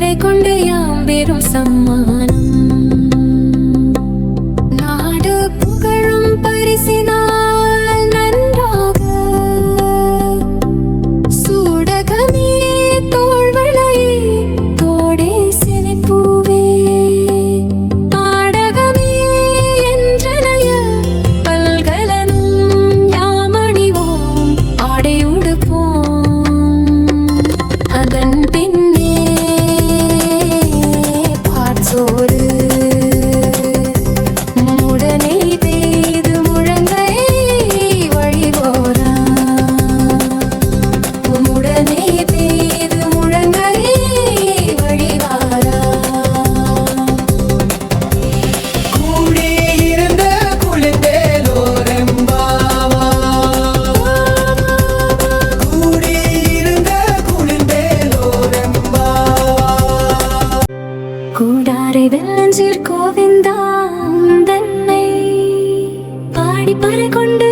கரை கொண்ட யாம் பெரும் சம்மான. Lord. கூடாரை வெள்ளஞ்சீர் கோவிந்தா தன்னை பாடி பறை கொண்டு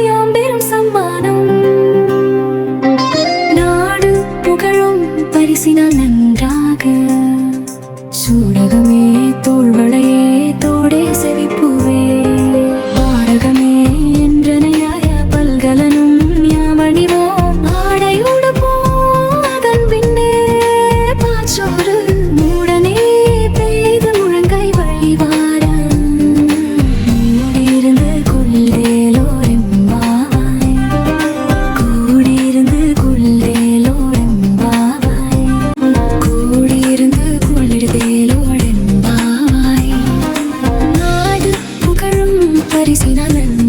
హరిసిన నన్ను